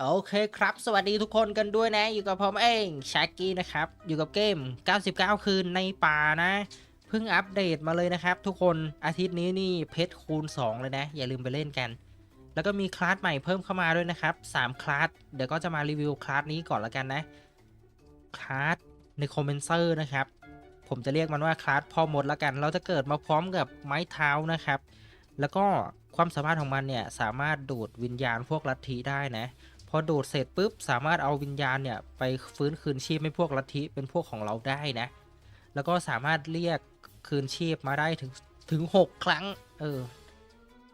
โอเคครับ สวัสดีทุกคนกันด้วยนะ อยู่กับผมเองชากี้นะครับ อยู่กับเกม 99 คืนในป่านะ เพิ่งอัปเดตมาเลยนะครับ ทุกคนอาทิตย์นี้นี่เพชรคูณ 2 เลยนะ อย่าลืมไปเล่นกัน แล้วก็มีคลาสใหม่เพิ่มเข้ามาด้วยนะครับ 3 คลาส เดี๋ยวก็จะมารีวิวคลาสนี้ก่อนละกันนะ คลาสในคอมเมนเซอร์นะครับ ผมจะเรียกมันว่าคลาสพ่อมดละกัน เราจะเกิดมาพร้อมกับไม้เท้านะครับ แล้วก็ความสามารถของมันเนี่ยสามารถดูดวิญญาณพวกลัทธิได้นะ อดูดเสร็จปุ๊บสามารถเอาวิญญาณเนี่ยไปฟื้นคืนชีพให้พวกลัทธิเป็นพวกของเราได้นะ แล้วก็สามารถเรียกคืนชีพมาได้ถึงถึง 6 ครั้ง เออ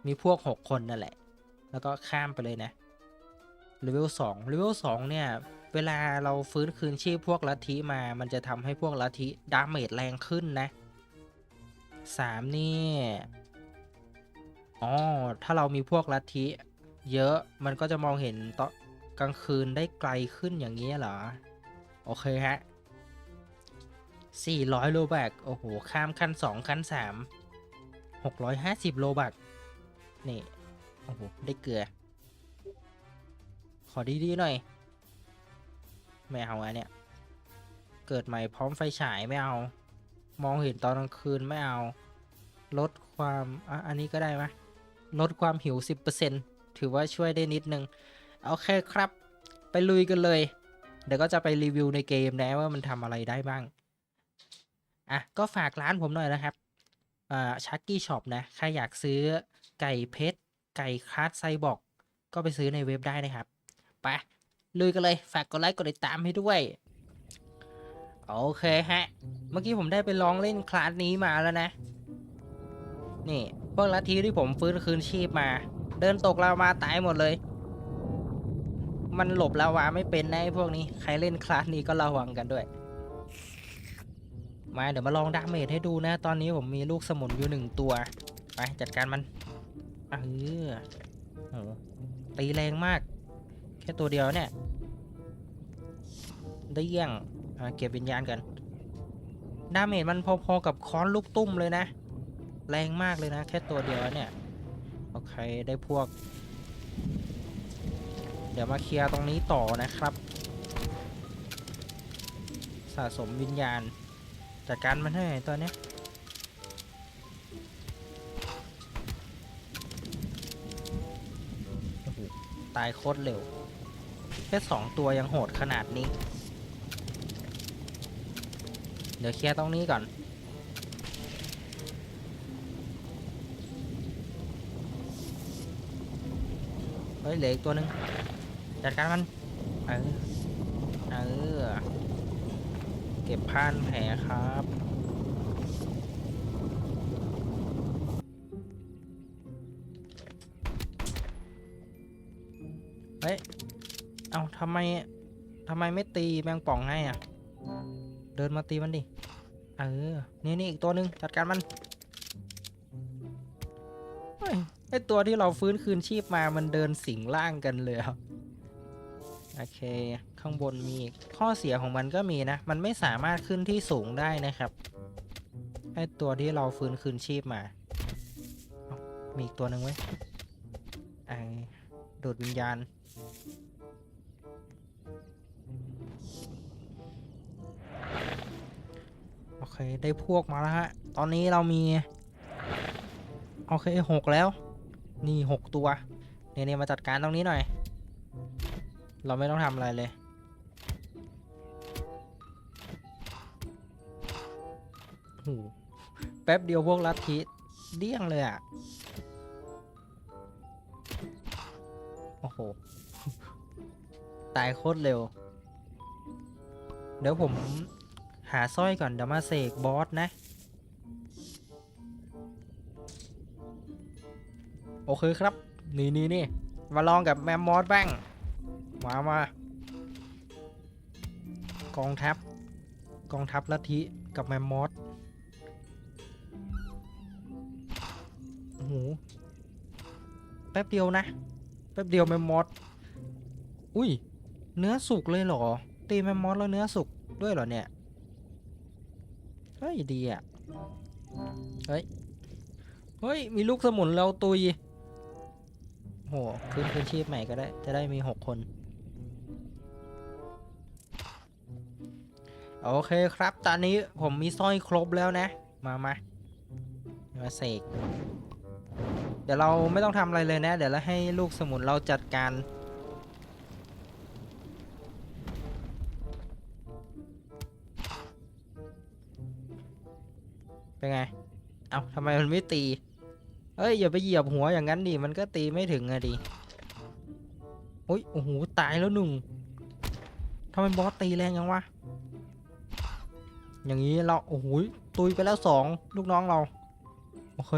มีพวก 6 คนนั่นแหละ แล้วก็ข้ามไปเลยนะเลเวล2เลเวล2เนี่ย เวลาเราฟื้นคืนชีพพวกลัทธิมา มันจะทำให้พวกลัทธิดาเมจแรงขึ้นนะ 3 นี่อ๋อถ้าเรามีพวกลัทธิเยอะมันก็จะมองเห็นตอ กลางคืนได้ไกลขึ้นอย่างนี้เหรอ โอเคฮะ 400 โลบักโอ้โห ข้ามขั้น 2 ขั้น 3 650 โลบักนี่ โอ้โห ได้เกลือ ขอดี ๆ หน่อย ไม่เอาอันเนี้ย เกิดใหม่พร้อมไฟฉายไม่เอา มองเห็นตอนกลางคืนไม่เอา ลดความอะอันนี้ก็ได้ไหมลดความหิว 10%ถือว่าช่วยได้นิดนึง โอเคครับ ไปลุยกันเลย เดี๋ยวก็จะไปรีวิวในเกมนะว่ามันทำอะไรได้บ้าง อะ ก็ฝากร้านผมหน่อยนะครับอ่าชักกี้ช็อปนะ ใครอยากซื้อไก่เพชร ไก่คาร์ดไซบอก ก็ไปซื้อในเว็บได้นะครับ ไป ลุยกันเลย ฝากกดไลค์ กดติดตามให้ด้วย โอเคฮะ เมื่อกี้ผมได้ไปลองเล่นคลาสนี้มาแล้วนะ นี่พวกลัทธิที่ผมฟื้นคืนชีพมา เดินตกลาวาตายหมดเลย มันหลบลาวาไม่เป็นนะไอ้พวกนี้ ใครเล่นคลาสนี้ก็ระวังกันด้วย มาเดี๋ยวมาลองดาเมจให้ดูนะ ตอนนี้ผมมีลูกสมุนอยู่หนึ่งตัว ไปจัดการมันเออโหตีแรงมาก แค่ตัวเดียวเนี่ย ได้เยี่ยงเก็บวิญญาณกัน ดาเมจมันพอๆกับค้อนลูกตุ้มเลยนะ แรงมากเลยนะ แค่ตัวเดียวเนี่ย โอเค ได้พวก ดี๋ยวมาเคลียร์ตรงนี้ต่อนะครับ สะสมวิญญาณจัดการมันให้หน่อยตัวเนี้ยตายโคตรเร็ว แค่สองตัวยังโหดขนาดนี้ เดี๋ยวเคลียร์ตรงนี้ก่อนเฮ้ยเหลืออีกตัวหนึ่ง จัดการมัน เออ เออ เก็บผ่านแผลครับ เฮ้ย เอาทำไมทำไมไม่ตีแมงป่องให้อะ เดินมาตีมันดิ เออ นี่นี่อีกตัวหนึ่งจัดการมันไอตัวที่เราฟื้นคืนชีพมามันเดินสิงร่างกันเลยอะ โอเค ข้างบนมี ข้อเสียของมันก็มีนะ มันไม่สามารถขึ้นที่สูงได้นะครับไอตัวที่เราฟื้นคืนชีพมา มีอีกตัวหนึ่งไว้ไอดูดวิญญาณ โอเค ได้พวกมาแล้วฮะ ตอนนี้เรามี โอเคหกแล้ว นี่หกตัว เนี่ยเนี่ยมาจัดการตรงนี้หน่อย เราไม่ต้องทำอะไรเลยโห แป๊บเดียวพวกลัทธิเดี้ยงเลยอะ โอ้โห ตายโคตรเร็ว เดี๋ยวผมหาสร้อยก่อน เดี๋ยวมาเสกบอสนะ โอเคครับ นี่นี่นี่มาลองกับแมมมอสบ้าง มามากองทัพกองทัพลัทธิกับแมมมอสโอ้โหแป๊บเดียวนะ แป๊บเดียวแมมมอสอุ้ย เนื้อสุกเลยเหรอ ตีแมมมอสแล้วเนื้อสุกด้วยเหรอเนี่ย เฮ้ย ดีอะ เฮ้ย เฮ้ย มีลูกสมุนเราตุยโหคืนคืนชีพใหม่ก็ได้ จะได้มีหกคน โอเคครับ ตอนนี้ผมมีสร้อยครบแล้วนะ มามามาเสก เดี๋ยวเราไม่ต้องทำอะไรเลยนะ เดี๋ยวเราให้ลูกสมุนเราจัดการเป็นไง เอาทำไมมันไม่ตี เอ้ย อย่าไปเหยียบหัวอย่างนั้นดิ มันก็ตีไม่ถึงอะดิโอ้ย โอ้โห ตายแล้วหนึ่งทำไมบอสตีแรงยังวะ อย่างนี้เราโอ้โหตุยไปแล้วสองลูกน้องเรา โอเค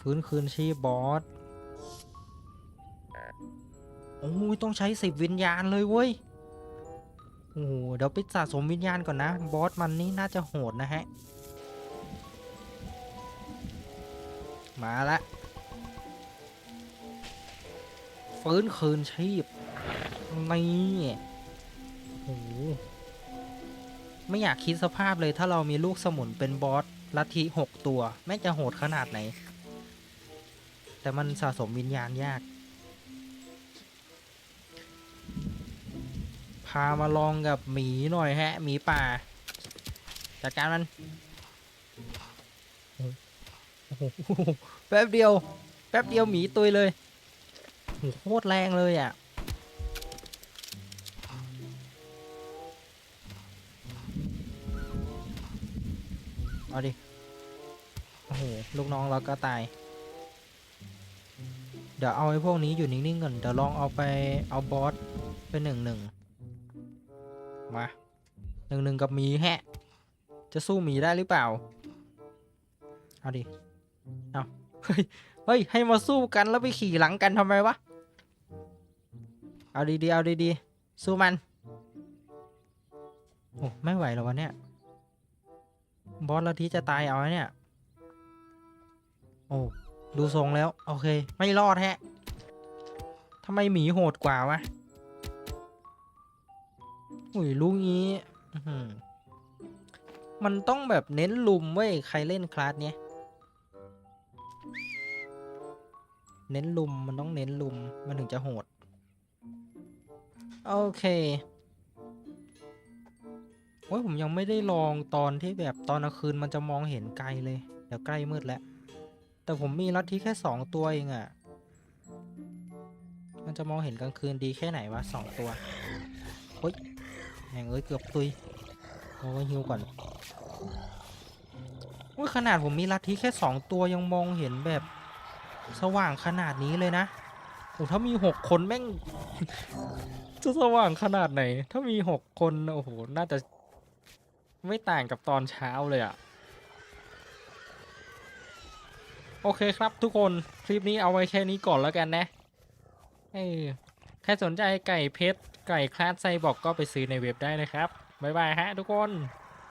ฟื้นคืนชีพบอสโอ้ยต้องใช้สิบวิญญาณเลยเว้ยโอ้โหเดี๋ยวไปสะสมวิญญาณก่อนนะ บอสมันนี่น่าจะโหดนะฮะ มาละฟื้นคืนชีพนี่โอ้โห ไม่อยากคิดสภาพเลยถ้าเรามีลูกสมุนเป็นบอสลัทธิหกตัว แม่งจะโหดขนาดไหน แต่มันสะสมวิญญาณยาก พามาลองกับหมีหน่อยฮะหมีป่า จัดการมันแป๊บเดียว แป๊บเดียวหมีตุยเลยโอ้โหโคตรแรงเลยอะ เอาดิ โอ้โห ลูกน้องเราก็ตาย เดี๋ยวเอาไอ้พวกนี้อยู่นิ่งๆก่อน เดี๋ยวลองเอาไปเอาบอสไปหนึ่งหนึ่งมาหนึ่งหนึ่งกับหมีแฮะ จะสู้หมีได้หรือเปล่า เอาดิ เอาเฮ้ย เฮ้ย ให้มาสู้กันแล้วไปขี่หลังกันทำไมวะ เอาดีๆ เอาดีๆ สู้มัน โอ้ ไม่ไหวแล้ววะเนี่ย บอสละทีจะตายเอาไว้เนี่ย โอ้ดูทรงแล้ว โอเค ไม่รอดแฮะทำไมหมีโหดกว่าวะอุ้ยลูกนี้ มันต้องแบบเน้นลุมเว้ย ใครเล่นคลาสเนี้ย เน้นลุมมันต้องเน้นลุมมันถึงจะโหด โอเค โอ้ยผมยังไม่ได้ลองตอนที่แบบตอนกลางคืนมันจะมองเห็นไกลเลย เดี๋ยวใกล้มืดแล้ว แต่ผมมีลัทธิแค่สองตัวเองอะ่ะ มันจะมองเห็นกลางคืนดีแค่ไหนวะสองตัวเฮ้ยแม่งเอ้ยเกือบตุยโอ้ยฮิวก่อนโอ้ยขนาดผมมีลัทธิแค่สองตัวยังมองเห็นแบบสว่างขนาดนี้เลยนะโอ้ถ้ามีหกคนแม่ง จะสว่างขนาดไหน ถ้ามีหกคนโอ้โห น่าจะ ไม่ต่างกับตอนเช้าเลยอะโอเคครับทุกคนคลิปนี้เอาไว้แค่นี้ก่อนแล้วกันนะเออใครสนใจไก่เพชร ไก่คลาสไซบอกก็ไปซื้อในเว็บได้นะครับ บ๊ายบายฮะทุกคน